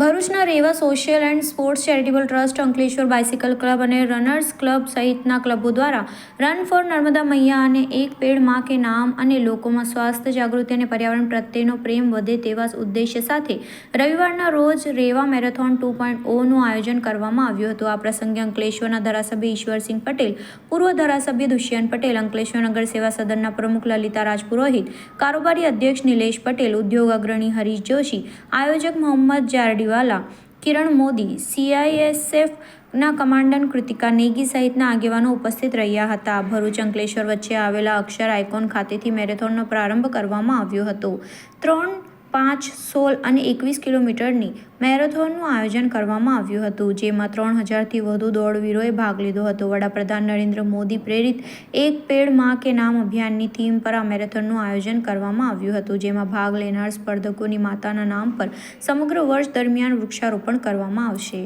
ભરૂચના Reva social and sports charitable trust Ankleshwar bicycle club અને runners club સહિતના ક્લબો દ્વારા રન ફોર નર્મદા મૈયા અને એક પેડમાં કે નામ અને લોકોમાં સ્વાસ્થ્ય જાગૃતિ અને પર્યાવરણ પ્રત્યેનો પ્રેમ વધે તેવા ઉદ્દેશ્ય સાથે રવિવારના રોજ રેવા મેરેથોન ટુ પોઈન્ટ ઓનું આયોજન કરવામાં આવ્યું હતું. આ પ્રસંગે અંકલેશ્વરના ધારાસભ્ય ઈશ્વરસિંહ પટેલ, પૂર્વ ધારાસભ્ય દુષ્યંત પટેલ, અંકલેશ્વર નગર સેવા સદનના પ્રમુખ લલિતા રાજપુરોહિત, કારોબારી અધ્યક્ષ નિલેશ પટેલ, ઉદ્યોગ અગ્રણી હરીશ જોશી, આયોજક મોહમ્મદ જારડીવાલા કિરણ મોદી સીઆઈએસએફના કમાન્ડન્ટ કૃતિકા નેગી સહિતના આગેવાનો ઉપસ્થિત રહ્યા હતા. ભરૂચ અંકલેશ્વર વચ્ચે આવેલા અક્ષર આઇકોન ખાતેથી મેરેથોનનો પ્રારંભ કરવામાં આવ્યો હતો. ત્રણ પાંચ, સોળ અને એકવીસ કિલોમીટરની મેરેથોનનું આયોજન કરવામાં આવ્યું હતું, જેમાં ત્રણ હજારથી વધુ દોડવીરોએ ભાગ લીધો હતો. વડાપ્રધાન નરેન્દ્ર મોદી પ્રેરિત એક પેડમાં કે નામ અભિયાનની થીમ પર આ મેરેથોનનું આયોજન કરવામાં આવ્યું હતું, જેમાં ભાગ લેનાર સ્પર્ધકોની માતાના નામ પર સમગ્ર વર્ષ દરમિયાન વૃક્ષારોપણ કરવામાં આવશે.